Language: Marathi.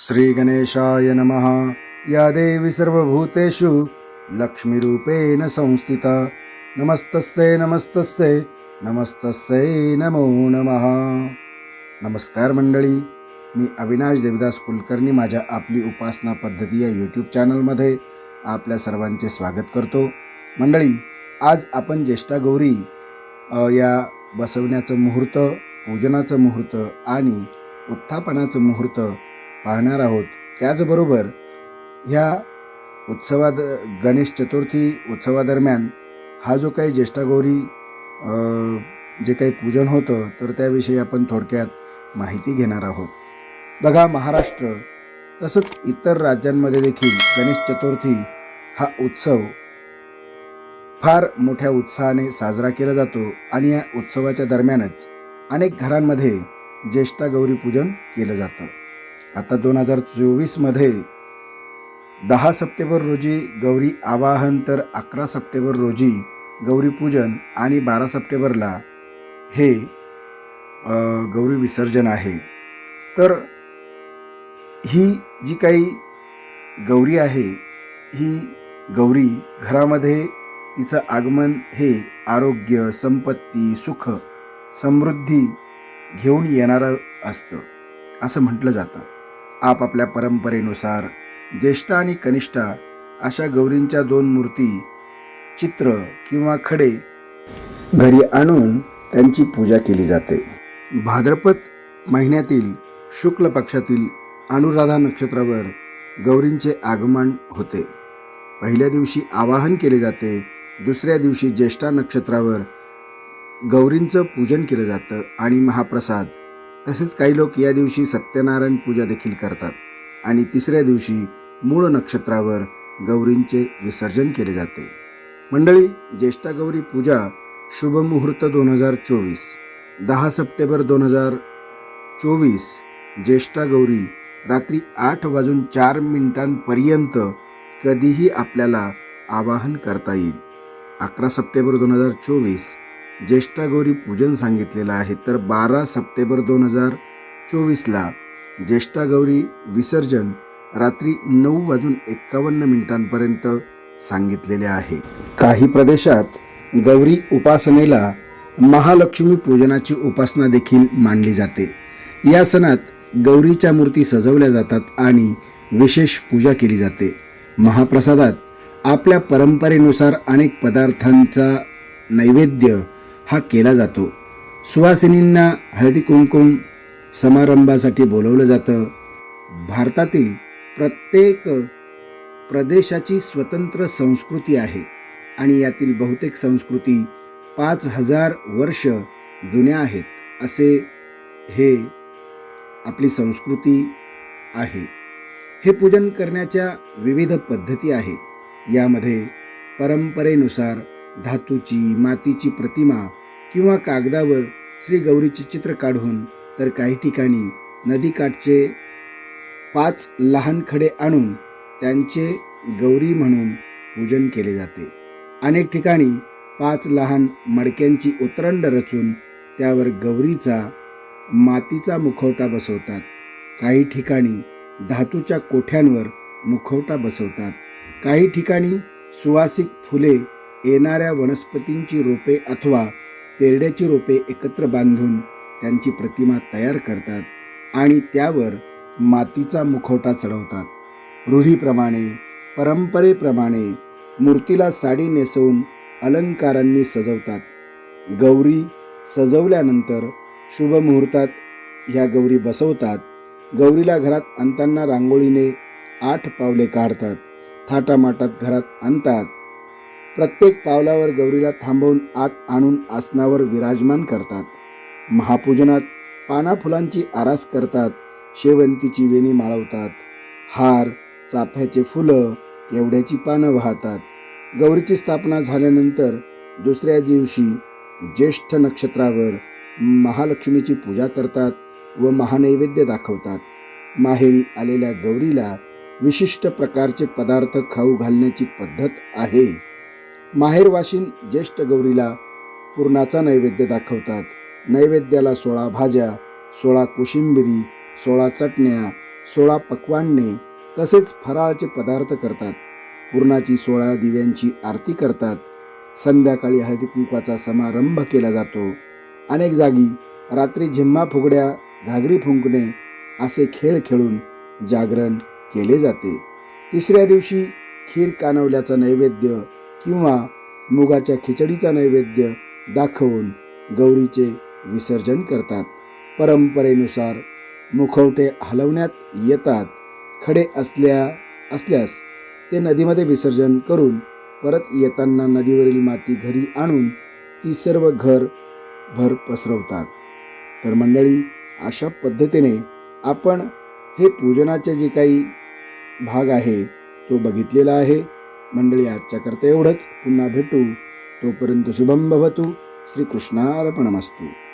श्रीगणेशाय नमः. या देवी सर्वभूतेषु लक्ष्मीरूपेण संस्थिता. नमस्तस्यै नमस्तस्यै नमस्तस्यै नमो नमः. नमस्कार मंडळी मी अविनाश देवदास कुलकर्णी माझ्या आपली उपासना पद्धती या यूट्यूब चॅनलमध्ये आपल्या सर्वांचे स्वागत करतो. मंडळी आज आपण ज्येष्ठा गौरी या बसवण्याचं मुहूर्त पूजनाचं मुहूर्त आणि उत्थापनाचं मुहूर्त पाहणार आहोत. त्याचबरोबर ह्या उत्सवाद गणेश चतुर्थी उत्सवादरम्यान हा जो काही ज्येष्ठागौरी जे काही पूजन होतं तर त्याविषयी आपण थोडक्यात माहिती घेणार आहोत. बघा महाराष्ट्र तसंच इतर राज्यांमध्ये देखील गणेश चतुर्थी हा उत्सव फार मोठ्या उत्साहाने साजरा केला जातो आणि या उत्सवाच्या दरम्यानच अनेक घरांमध्ये ज्येष्ठा गौरी पूजन केलं जातं. आता दोन हजार चोवीसमध्ये दहा सप्टेंबर रोजी गौरी आवाहन तर अकरा सप्टेंबर रोजी गौरी पूजन आणि बारा सप्टेंबरला हे गौरी विसर्जन आहे. तर ही जी काही गौरी आहे ही गौरी घरामध्ये तिचं आगमन हे आरोग्य संपत्ती सुख समृद्धी घेऊन येणारं असतं असं म्हटलं जातं. आपापल्या परंपरेनुसार ज्येष्ठा आणि कनिष्ठा अशा गौरींच्या दोन मूर्ती चित्र किंवा खडे घरी आणून त्यांची पूजा केली जाते. भाद्रपद महिन्यातील शुक्ल पक्षातील अनुराधा नक्षत्रावर गौरींचे आगमन होते. पहिल्या दिवशी आवाहन केले जाते दुसऱ्या दिवशी ज्येष्ठा नक्षत्रावर गौरींचं पूजन केलं जातं आणि महाप्रसाद तसेच काही लोक या दिवशी सत्यनारायण पूजा देखील करतात आणि तिसऱ्या दिवशी मूळ नक्षत्रावर गौरींचे विसर्जन केले जाते. मंडळी ज्येष्ठा गौरी पूजा शुभ मुहूर्त दोन हजार चोवीस दहा सप्टेंबर दोन हजार चोवीस ज्येष्ठा गौरी रात्री आठ वाजून चार मिनिटांपर्यंत कधीही आपल्याला आवाहन करता येईल. अकरा सप्टेंबर दोन हजार चोवीस ज्येष्ठा गौरी पूजन सांगितलेलं आहे. तर बारा सप्टेंबर दोन हजार चोवीसला ज्येष्ठा गौरी विसर्जन रात्री नऊ वाजून एक्कावन्न मिनिटांपर्यंत सांगितलेले आहे. काही प्रदेशात गौरी उपासनेला महालक्ष्मी पूजनाची उपासना देखील मानली जाते. या सणात गौरीच्या मूर्ती सजवल्या जातात आणि विशेष पूजा केली जाते. महाप्रसादात आपल्या परंपरेनुसार अनेक पदार्थांचा नैवेद्य हा केला जातो. सुवासिनींना हळदी कुंकुम समारंभासाठी बोलवलं जातं. भारतातील प्रत्येक प्रदेशाची स्वतंत्र संस्कृती आहे आणि यातील बहुतेक संस्कृती पाच हजार वर्ष जुन्या आहेत असे हे आपली संस्कृती आहे. हे पूजन करण्याच्या विविध पद्धती आहे यामध्ये परंपरेनुसार धातूची मातीची प्रतिमा किंवा कागदावर श्री गौरीचे चित्र काढून तर काही ठिकाणी नदीकाठचे पाच लहान खडे आणून त्यांचे गौरी म्हणून पूजन केले जाते. अनेक ठिकाणी पाच लहान मडक्यांची उतरंड रचून त्यावर गौरीचा मातीचा मुखवटा बसवतात. काही ठिकाणी धातूच्या कोठ्यांवर मुखवटा बसवतात. काही ठिकाणी सुवासिक फुले येणाऱ्या वनस्पतींची रोपे अथवा तेरड्याची रोपे एकत्र बांधून त्यांची प्रतिमा तयार करतात आणि त्यावर मातीचा मुखवटा चढवतात. रूढीप्रमाणे परंपरेप्रमाणे मूर्तीला साडी नेसवून अलंकारांनी सजवतात. गौरी सजवल्यानंतर शुभ मुहूर्तात ह्या गौरी बसवतात. गौरीला घरात आणताना रांगोळीने आठ पावले काढतात. थाटामाटात घरात आणतात. प्रत्येक पावलावर गौरीला थांबवून आत आणून आसनावर विराजमान करतात. महापूजनात पाना फुलांची आरास करतात शेवंतीची वेणी माळवतात हार चाफ्याचे फुलं एवढ्याची पानं वाहतात. गौरीची स्थापना झाल्यानंतर दुसऱ्या दिवशी ज्येष्ठ नक्षत्रावर महालक्ष्मीची पूजा करतात व महानैवेद्य दाखवतात. माहेरी आलेल्या गौरीला विशिष्ट प्रकारचे पदार्थ खाऊ घालण्याची पद्धत आहे. माहेरवाशीन ज्येष्ठ गौरीला पुरणाचा नैवेद्य दाखवतात. नैवेद्याला सोळा भाज्या सोळा कोशिंबिरी सोळा चटण्या सोळा पक्वान्ने तसेच फराळाचे पदार्थ करतात. पूर्णाची सोळा दिव्यांची आरती करतात. संध्याकाळी हळदी कुंकवाचा समारंभ केला जातो. अनेक जागी रात्री झिम्मा फुगड्या घागरी फुंकणे असे खेळ खेळून जागरण केले जाते. तिसऱ्या दिवशी खीर कानवल्याचा नैवेद्य किंवा मुगाच्या खिचडीचा नैवेद्य दाखवून गौरीचे विसर्जन करतात. परंपरेनुसार मुखवटे हलवण्यात येतात. खडे असल्या असल्यास ते नदीमध्ये विसर्जन करून परत येताना नदीवरील माती घरी आणून ती सर्व घर भर पसरवतात. तर मंडळी अशा पद्धतीने आपण हे पूजनाचे जे काही भाग आहे तो बघितलेला आहे. मंडळी आजच्याकरता एवढंच. पुन्हा भेटू. तोपर्यंत शुभम भवतु. श्रीकृष्णार्पणमस्तू.